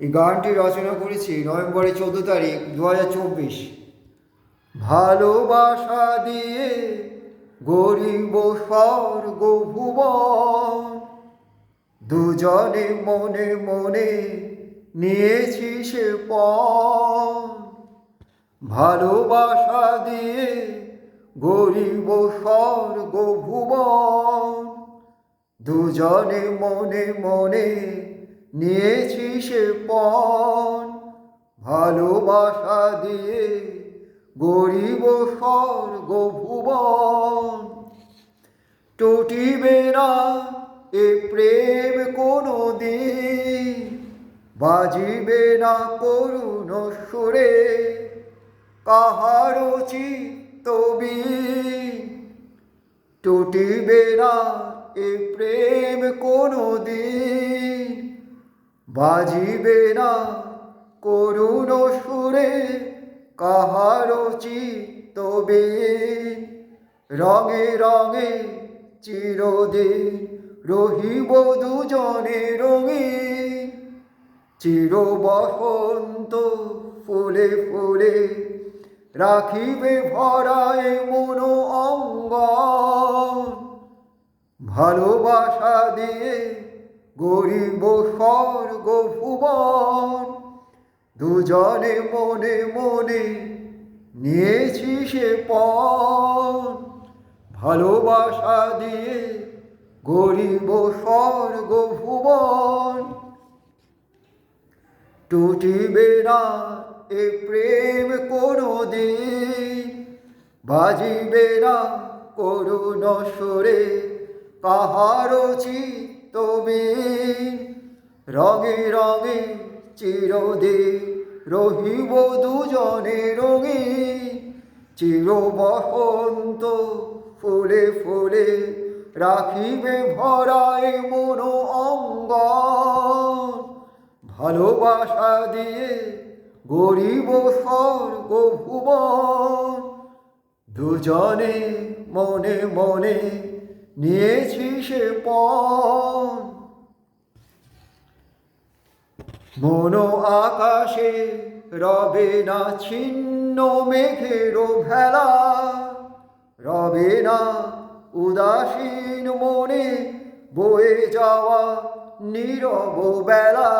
এই গানটি রচনা করেছি নভেম্বরের চোদ্দ তারিখ দু হাজার চব্বিশ। ভালোবাসা দিয়ে গরিব স্বর্গ ভুবন দুজনে মনে মনে নিয়েছি সে পণ ভালোবাসা দিয়ে গরিব স্বর্গ ভুবন দুজনে মনে মনে নিয়েছি সে পণ, ভালোবাসা দিয়ে গরিব স্বর্গ ভুবন। টুটিবে না এ প্রেম কোনো দিন বাজিবে না করুণ সুরে, কাহারো চিত্তবি টুটিবে না এ প্রেম কোনো দিন বাজিবে না করুণ সুরে, কাহারো চিত্তবে। রঙে রঙে চিরদিন রহিব দুজনে রঙিন। চির বসন্ত ফুলে ফুলে রাখিবে ভরায় মন অঙ্গ ভালোবাসা দিয়ে গরিব স্বর্গ ভুবন, দুজনে মনে মনে নিয়েছি সে পণ ভালোবাসা দিয়ে গরিব স্বর্গ ভুবন, টুটিবে না এ প্রেম কোনো দিন বাজিবে না করুণ সুরে কাহারো চিত্তবিন রঙে রঙে চিরদিন রহিব দুজনে রঙিন চির বসন্ত ফুলে ফুলে রাখিবে ভরায় মন অঙ্গন। ভালোবাসা দিয়ে গরিব স্বর্গ ভুবন। দুজনে মনে মনে নিয়েছি সে পণ মন আকাশে রবে না ছিন্ন মেঘেরও ভেলা। রবে না উদাসীন মনে বয়ে যাওয়া নীরব বেলা।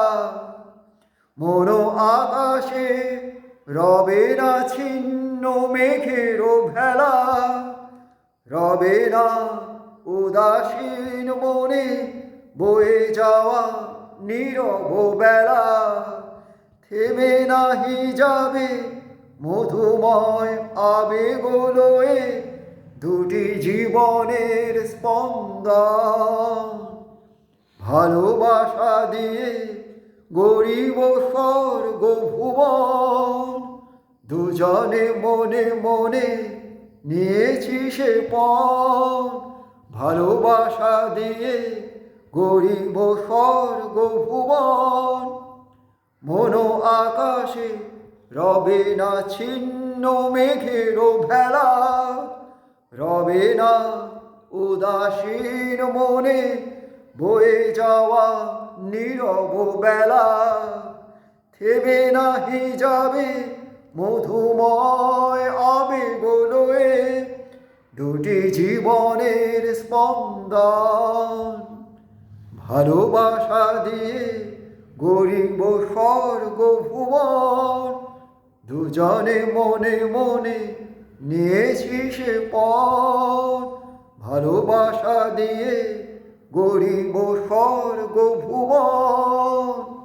মন আকাশে রবে না ছিন্ন মেঘেরও ভেলা। রবে না উদাসীন মনে বয়ে যাওয়া নীরব বেলা। থেমে নাহি যাবে মধুময় আবেগলোয়ে দুটি জীবনের স্পন্দন ভালোবাসা দিয়ে গরিব স্বর্গ ভুবন। দুজনে মনে মনে নিয়েছি সে পণ ভালোবাসা দিয়ে গরিব স্বর্গ ভুবন মন আকাশে রবে না ছিন্ন মেঘেরও ভেলা। রবে না উদাসীন মনে বয়ে যাওয়া নীরব বেলা। থেমে নাহি যাবে মধুময় আবেগলোয়ে দুটি জীবনের স্পন্দন ভালোবাসা দিয়ে গরিব স্বর্গ ভুবন। দুজনে মনে মনে নিয়েছি সে পণ ভালোবাসা দিয়ে গরিব স্বর্গ ভুবন।